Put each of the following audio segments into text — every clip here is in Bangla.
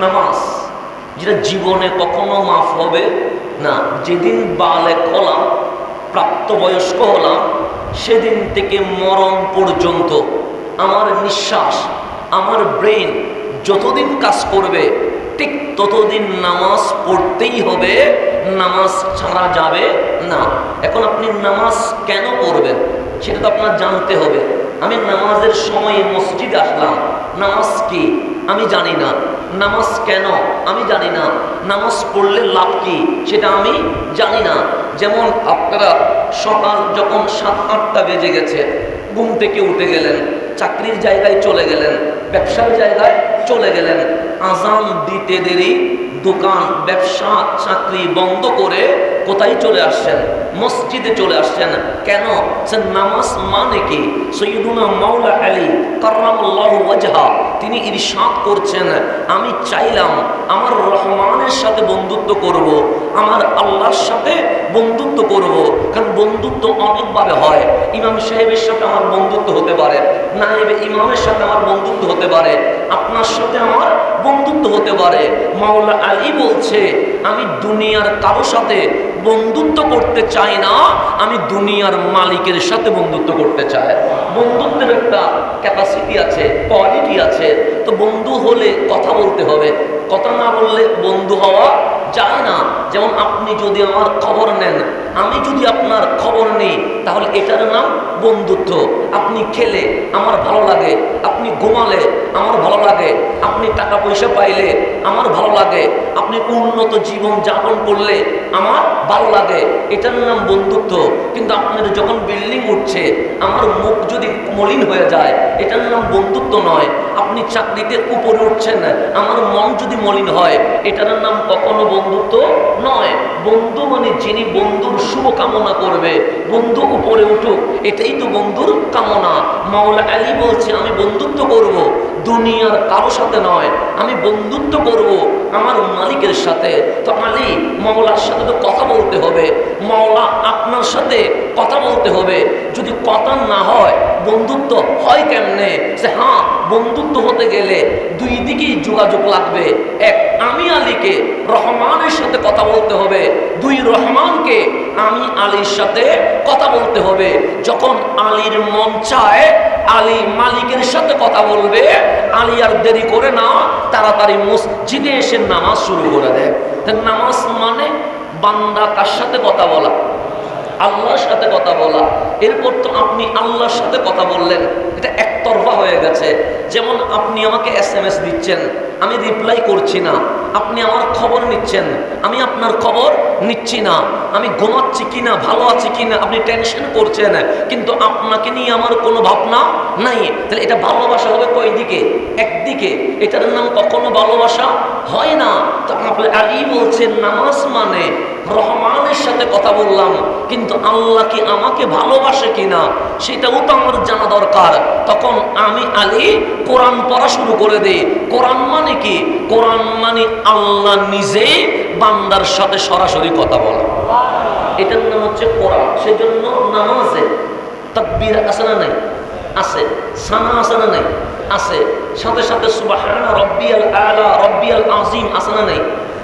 নামাজ যেটা জীবনে কখনো মাফ হবে না। যেদিন বালে হলাম প্রাপ্তবয়স্ক হলাম, সেদিন থেকে মরণ পর্যন্ত আমার নিঃশ্বাস, আমার ব্রেন যতদিন কাজ করবে, ঠিক ততদিন নামাজ পড়তেই হবে। নামাজ ছাড়া যাবে না। এখন আপনি নামাজ কেন পড়বেন? সেটা তো আপনার জানতে হবে। আমি নামাজের সময় মসজিদে আসলাম। নামাজ কি? আমি জানি না। নামাজ কেন? আমি জানি না। নামাজ পড়লে লাভ কি? সেটা আমি জানি না। যেমন আপনারা সকাল যখন সাত, আটটা বেজে গেছে, ঘুম থেকে উঠে গেলেন, চাকরির জায়গায় চলে গেলেন, ব্যবসার জায়গায় চলে গেলেন। আজান দিতে দেরি, দোকান, ব্যবসা, চাকরি বন্ধ করে কোথায় চলে আসছেন? মসজিদে চলে আসছেন। কেন? সে নামাজ মানে কি? সৈয়দুনা মাওলা আলী কার্রামুল্লাহ ওয়াজহা, তিনি ইরশাদ করছেন, আমি চাইলাম আমার রহমানের সাথে বন্ধুত্ব করব। আমার আল্লাহর সাথে বন্ধুত্ব করব। কারণ বন্ধুত্ব অনেকভাবে হয়। ইমাম সাহেবের সাথে আমার বন্ধুত্ব হতে পারে। না নায়েবে ইমামের সাথে আমার বন্ধুত্ব হতে পারে। আপনার সাথে আমার বন্ধুত্ব হতে পারে। মাওলা আলী বলছে, আমি দুনিয়ার কারও সাথে বন্ধুত্ব করতে চাই না। আমি দুনিয়ার মালিকের সাথে বন্ধুত্ব করতে চাই। বন্ধুত্বের একটা ক্যাপাসিটি আছে কোয়ালিটি আছে। তো বন্ধু হলে কথা বলতে হবে। কথা না বললে বন্ধু হওয়া যায় না। যেমন আপনি যদি আমার খবর নেন, আমি যদি আপনার খবর নেই, তাহলে এটার নাম বন্ধুত্ব। আপনি খেলে আমার ভালো লাগে, আপনি ঘুমালে আমার ভালো লাগে, আপনি টাকা পয়সা পাইলে আমার ভালো লাগে, আপনি উন্নত জীবন যাপন করলে আমার ভালো লাগে, এটার নাম বন্ধুত্ব। কিন্তু আপনার যখন বিল্ডিং উঠছে, আমার মুখ যদি মলিন হয়ে যায়, এটার নাম বন্ধুত্ব নয়। আপনি চাকরিতে উপরে উঠছেন আমার মন যদি মলিন হয়, এটার নাম কখনো বন্ধুত্ব নয়। বন্ধু মানে যিনি বন্ধুর শুভ কামনা করবে। বন্ধু উপরে উঠুক, এটাই তো বন্ধুর কামনা। মাওলা আলী বলছে, আমি বন্ধুত্ব করব। দুনিয়ার কারও সাথে নয়, আমি বন্ধুত্ব করব আমার মালিকের সাথে। তো আলী, মাওলার সাথে তো কথা বলতে হবে। মাওলা আপনার সাথে কথা বলতে হবে। যদি কথা না হয়, বন্ধুত্ব হয় কেমনে? যে হ্যাঁ বন্ধুত্ব হতে গেলে দুই দিকেই যোগাযোগ লাগবে। এক, আমি আলীকে রহমানের সাথে কথা বলতে হবে। দুই, রহমানকে আমি আলীর সাথে কথা বলতে হবে। যখন আলীর মন চায়, আলী মালিকের সাথে কথা বলবে, আলী আর দেরি করে না, তাড়াতাড়ি মসজিদে এসে নামাজ শুরু করে দেয়। নামাজ মানে বান্দা কার সাথে কথা বলা? আল্লাহর সাথে কথা বলা। এরপর তো আপনি আল্লাহর সাথে কথা বললেন। এটা একতরফা হয়ে গেছে। যেমন আপনি আমাকে এস এম এস দিচ্ছেন, আমি রিপ্লাই করছি না। আপনি আমার খবর নিচ্ছেন, আমি আপনার খবর নিচ্ছি না। আমি ঘুমাচ্ছি কিনা, ভালো আছি কিনা, আপনি টেনশন করছেন। কিন্তু আপনাকে নিয়ে আমার কোনো ভাবনা নাই। তাহলে এটা ভালোবাসা হবে কই দিকে একদিকে। এটার নাম কখনো ভালোবাসা হয় না। তো আপনি আলী বলছেন নামাজ মানে রহমানের সাথে কথা বললাম, কিন্তু আল্লাহ কি আমাকে ভালোবাসে কিনা সেটাও তো আমার জানা দরকার। তখন আমি আলী কোরআন পড়া শুরু করে দেই। কোরআন মানে কি? কোরআন মানে আল্লাহ নিজে বান্দার সাথে সরাসরি কথা বলা। এটার নাম হচ্ছে কোরআন, সেজন্য নামাজে তাকবীর আছে না নাই? আছে। সানা আছে না নাই? আছে। সাথে সাথে সুবাহানা রব্বিয়াল আজিম আছে না নাই?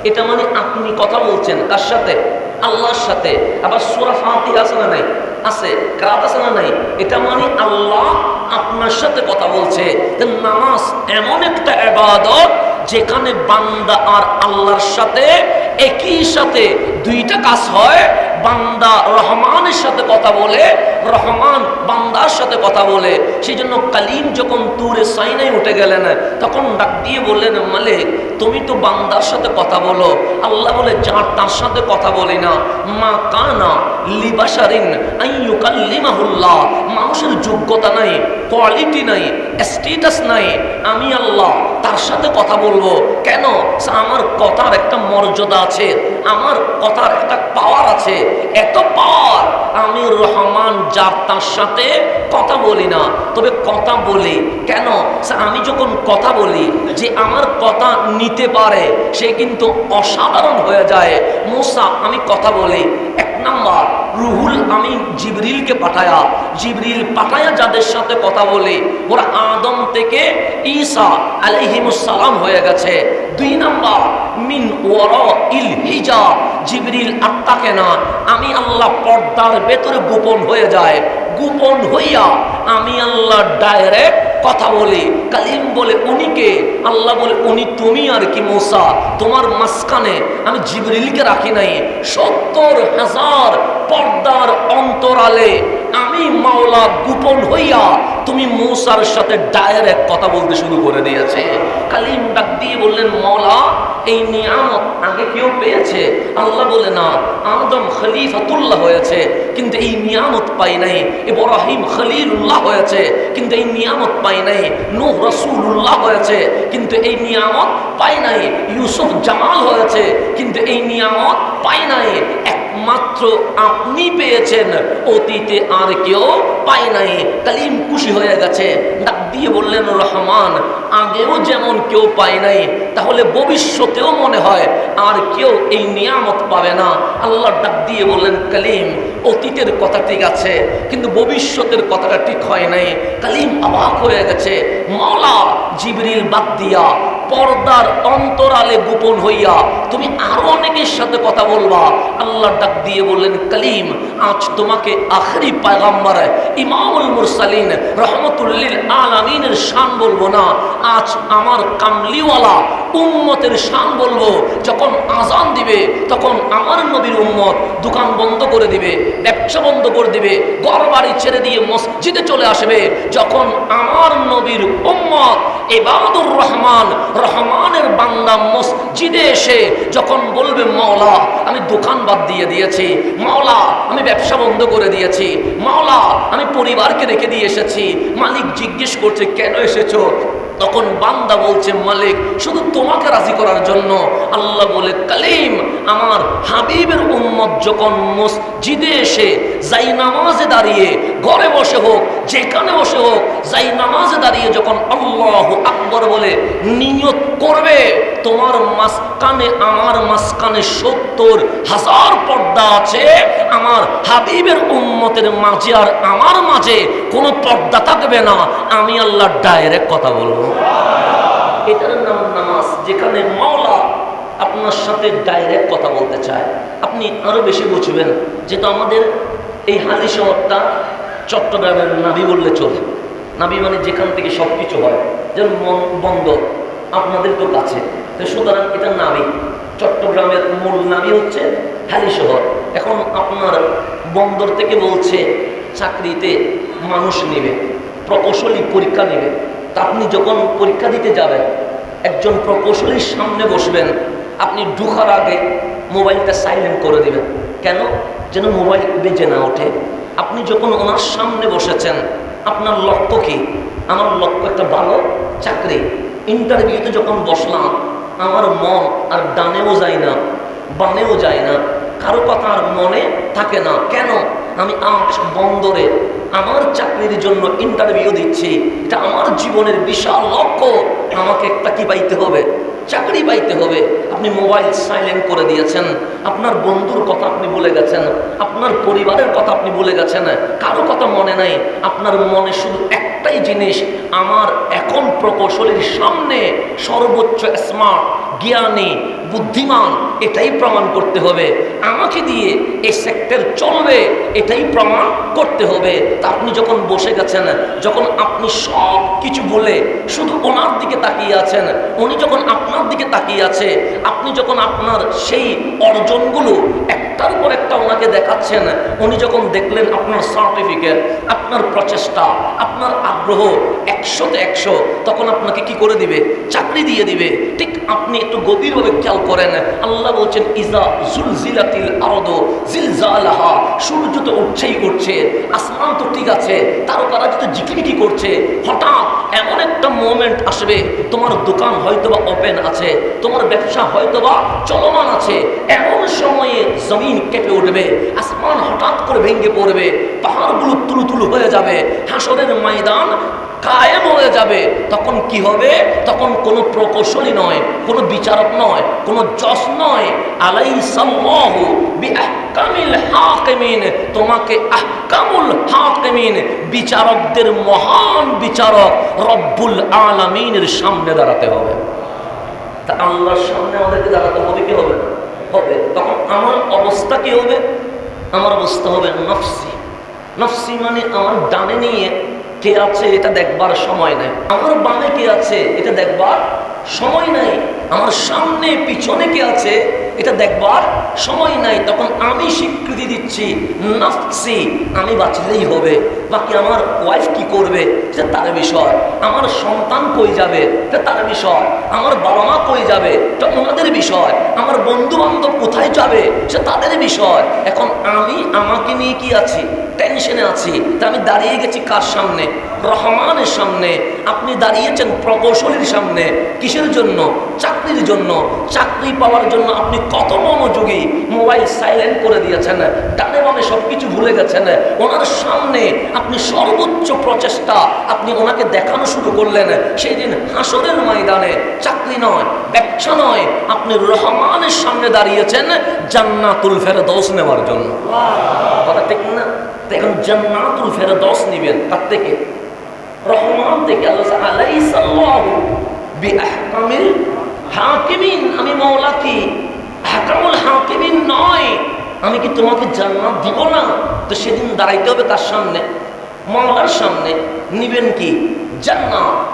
এটা মানে আপনি কথা বলছেন, কার সাথে? আল্লাহর সাথে। আবার সুরা ফাতি আছে না নাই? আছে, কারাত আছে না নাই? এটা মানে আল্লাহ আপনার সাথে কথা বলছে। নামাজ এমন একটা এবাদত যেখানে বান্দা আর আল্লাহর সাথে একই সাথে দুইটা কাজ হয়। বান্দা রহমানের সাথে কথা বলে, রহমান বান্দার সাথে কথা বলে। সেই জন্য কালিম যখন তুরে সাইনাই উঠে গেলেন, তখন ডাক দিয়ে বললেন মালে তুমি তো বান্দার সাথে কথা বলো। আল্লাহ বলে যার তার সাথে কথা বলি না। মা কানা লিবাসারিন আইয়ুকাল্লিমাহুল্লাহ মানুষের যোগ্যতা নাই কোয়ালিটি নাই স্টেটাস নাই, আমি আল্লাহ, তার সাথে কথা বলব। কেন? আমার কথার একটা মর্যাদা আছে, আমার কথার একটা পাওয়ার আছে। এত পাওয়ার আমি রহমান যার তার সাথে কথা বলি না। তবে কথা বলি, কেন? আমি যখন কথা বলি যে আমার কথা নিতে পারে, সে কিন্তু অসাধারণ হয়ে যায়। মোসা, আমি কথা বলি নাম্বার রুহুল আমি জিবরিলকে পাঠায়া, জিবরিল পাঠায়া যাদের সাথে কথা বলে, ওরা আদম থেকে ঈসা আলাইহিমুসালাম হয়ে গেছে। দুই নাম্বার, মিন ওয়ার ইল হিজা জিবরিল আত্মাকে না, আমি আল্লাহ পর্দার ভেতরে গোপন হয়ে যায়। গোপন হইয়া আমি আল্লাহ ডাইরেক্ট কথা বলে, কালিম বলে উনিকে, আল্লাহ বলে, উনি তুমি আর কি মৌসা? তোমার মাঝখানে আমি জিবরিলকে রাখি নাই। সত্তর হাজার পর্দার অন্তরালে আমি মাওলা গোপন হইয়া তুমি মৌসার সাথে ডাইরেক্ট কথা বলতে শুরু করে দিয়েছে। কালিম ডাক দিয়ে বললেন, মাওলা, এই নিয়ামত আগে কেউ পেয়েছে? আল্লাহ বলে, না, আদম খলিফাতুল্লাহ হয়েছে, কিন্তু এই নিয়ামত পাই নাই। ইব্রাহিম খলিলুল্লাহ হয়েছে, কিন্তু এই নিয়ামত পাই নাই। নূহ রাসূলুল্লাহ হয়েছে, কিন্তু এই নিয়ামত পাই নাই। ইউসুফ জামাল হয়েছে, কিন্তু এই নিয়ামত পাই নাই। একমাত্র আপনি পেয়েছেন। অতীতে আর কেউ পাই নাই। কালিম খুশি হয়ে গেছে। ডাক দিয়ে বললেন, রহমান, আগেও যেমন কেউ পায় নাই, তাহলে ভবিষ্যতেও মনে হয় আর কেউ এই নিয়ামত পাবে না। আল্লাহ ডাক দিয়ে বললেন, কালিম, অতীতের কথা ঠিক আছে, কিন্তু ভবিষ্যতের কথাটা ঠিক হয় নাই। কালিম অবাক হয়ে গেছে, মাওলা জিবরিল বাদ দিয়া পর্দার অন্তরালে গোপন হইয়া তুমি আরও অনেকের সাথে কথা বলবা। আল্লাহ ডাক দিয়ে বললেন, কালিম, আজ তোমাকে আখরি পায়গাম্বার ইমামুল মুরসালিন রহমতুল্লিল আলামিনের শান বলব না, আজ আমার কামলিওয়ালা উম্মতের শান বলব। যখন আজান দিবে, তখন আমার নবীর উম্মত দোকান বন্ধ করে দিবে, ব্যবসা বন্ধ করে দিবে ঘর বাড়ি ছেড়ে দিয়ে মসজিদে চলে আসবে। যখন আমার নবীর উম্মত এবাদুর রহমান রহমানের বান্দা মসজিদে এসে যখন বলবে, মাওলা, আমি দোকান বাদ দিয়ে দিয়েছি। মাওলা, আমি ব্যবসা বন্ধ করে দিয়েছি। মাওলা, আমি পরিবারকে রেখে দিয়ে এসেছি। মালিক জিজ্ঞেস করছে, কেন এসেছ? তখন বান্দা বলছে, মালিক, শুধু তোমাকে রাজি করার জন্য আল্লাহ বলে, কালিম, আমার হাবিবের উম্মত যখন মসজিদে এসে যাই নামাজে দাঁড়িয়ে ঘরে বসে হোক, যেখানে বসে হোক, যাই নামাজে দাঁড়িয়ে যখন আল্লাহ আকবর বলে, নিয়ত করবে, তোমার মাঝখানে, আমার মাঝখানে সত্তর হাজার পর্দা আছে, আমার হাবিবের উম্মতের মাঝে আর আমার মাঝে কোনো পর্দা থাকবে না, আমি আল্লাহ ডাইরেক্ট কথা বলব। এটার নাম নামাজ, যেখানে মাওলা আপনার সাথে ডাইরেক্ট কথা বলতে চায়। আপনি আরও বেশি বুঝবেন, যেহেতু আমাদের এই হালি শহরটা চট্টগ্রামের নাবি বললে চলে। নাবি মানে যেখান থেকে সব কিছু হয় যেমন মন- বন্দর আপনাদের তো কাছে। সুতরাং এটা নাবি চট্টগ্রামের মূল নাবি হচ্ছে হালি শহর। এখন আপনার বন্দর থেকে বলছে, চাকরিতে মানুষ নেবে, প্রকৌশলী পরীক্ষা নেবে। তা আপনি যখন পরীক্ষা দিতে যাবেন, একজন প্রকৌশলীর সামনে বসবেন, আপনি ঢুকার আগে মোবাইলটা সাইলেন্ট করে দিবেন। কেন? যেন মোবাইল বেজে না ওঠে। আপনি যখন ওনার সামনে বসেছেন, আপনার লক্ষ্য কি? আমার লক্ষ্য একটা ভালো চাকরি। ইন্টারভিউতে যখন বসলাম, আমার মন আর ডানেও যায় না বানেও যায় না। কারও কথা আর মনে থাকে না। কেন? আমি আজ বন্দরে আমার চাকরির জন্য ইন্টারভিউ দিচ্ছি। এটা আমার জীবনের বিশাল লক্ষ্য। আমাকে একটা কি পাইতে হবে? চাকরি পাইতে হবে। আপনি মোবাইল সাইলেন্ট করে দিয়েছেন। আপনার বন্ধুর কথা আপনি বলে গেছেন। আপনার পরিবারের কথা আপনি বলে গেছেন। কারও কথা মনে নাই। আপনার মনে শুধু একটাই জিনিস, আমার এখন প্রকৌশলীর সামনে সর্বোচ্চ স্মার্ট জ্ঞানী, বুদ্ধিমান, এটাই প্রমাণ করতে হবে। আমাকে দিয়ে এই সেক্টর চলবে, এটাই প্রমাণ করতে হবে। তা আপনি যখন বসে গেছেন, যখন আপনি সব কিছু বলে শুধু ওনার দিকে তাকিয়ে আছেন, উনি যখন আপনার দিকে তাকিয়ে আছে, আপনি যখন আপনার সেই অর্জনগুলো একটার পর একটা ওনাকে দেখাচ্ছেন, উনি যখন দেখলেন আপনার সার্টিফিকেট আপনার প্রচেষ্টা, আপনার আগ্রহ একশোতে একশো, তখন আপনাকে কি করে দিবে? চাকরি দিয়ে দিবে। ঠিক আপনি একটু গভীরভাবে খেয়াল করেন। আল্লাহ বলছেন, ইজা জুলজিলাতিল আরদ জিলজালাহা সূর্য তো উঠছেই উঠছে, আসমান তো ঠিক আছে তারকারা যদি ঝিকিমিকি করছে। হঠাৎ এমন একটা মোমেন্ট আসবে, তোমার দোকান হয়তোবা ওপেন আছে, তোমার ব্যবসা হয়তোবা চলমান আছে। এমন সময়ে জমিন কেঁপে উঠবে, আসমান হঠাৎ করে ভেঙে পড়বে, পাহাড়গুলো তুলু তুলু হয়ে যাবে, হাসরের ময়দান কায়েম হয়ে যাবে, তখন কি হবে? তখন কোনো প্রকৌশলী নয়, কোনো বিচারক নয়, কোনো জজ নয়। আলাই বিআহকামিল হাকিমিন, তোমাকে আহকামুল হাকিমিন, বিচারকদের মহান বিচারক রব্বুল আলামিনের সামনে দাঁড়াতে হবে। তা আল্লাহর সামনে আমাদেরকে দাঁড়াতে হবে কি হবে? হবে। তখন আমার অবস্থা কি হবে? আমার অবস্থা হবে নফসি। নফসি মানে আমার ডানে নিয়ে কে আছে এটা দেখবার সময় নাই। আমার বামে কে আছে এটা দেখবার সময় নাই। আমার সামনে, পিছনে কে আছে এটা দেখবার সময় নাই, তখন আমি স্বীকৃতি দিচ্ছি, নফসি, আমি বাঁচলেই হবে। বাকি আমার ওয়াইফ কি করবে? এটা তার বিষয়। আমার সন্তান কই যাবে? এটা তার বিষয়। আমার বাবা মা কই যাবে? এটা ওনাদের বিষয়। আমার বন্ধু বান্ধব কোথায় যাবে? সে তাদের বিষয়। এখন আমি আমাকে নিয়ে কি আছি? টেনশনে আছি। তা আমি দাঁড়িয়ে গেছি কার সামনে? রহমানের সামনে। আপনি দাঁড়িয়েছেন প্রকৌশলীর সামনে। কিসের জন্য? চাকরির জন্য, চাকরি পাওয়ার জন্য আপনি কত মনোযোগী? মোবাইল সাইলেন্ট করে দিয়েছেন, ডানে বামে সব কিছু ভুলে গেছেন, ওনার সামনে আপনি সর্বোচ্চ প্রচেষ্টা, আপনি ওনাকে দেখানো শুরু করলেন। সেই দিন হাসরের ময়দানে চাকরি নয়, ব্যবসা নয়, আপনি রহমানের সামনে দাঁড়িয়েছেন জান্নাতুল ফের দোষ নেওয়ার জন্য। কথা ঠিক না? এখন জান্নাতুল ফের দোষ নিবেন, তার থেকে। রহমান থেকে আল্লাহ আলাইসাল্লাহু হাকিমিন, আমি মৌলা কি? হাকামুল হাকিমিন নয়। আমি কি তোমাকে জান্নাত দিব না? তো সেদিন দাঁড়াইতে হবে তার সামনে, মাওলার সামনে। নিবেন কি? জান্নাত।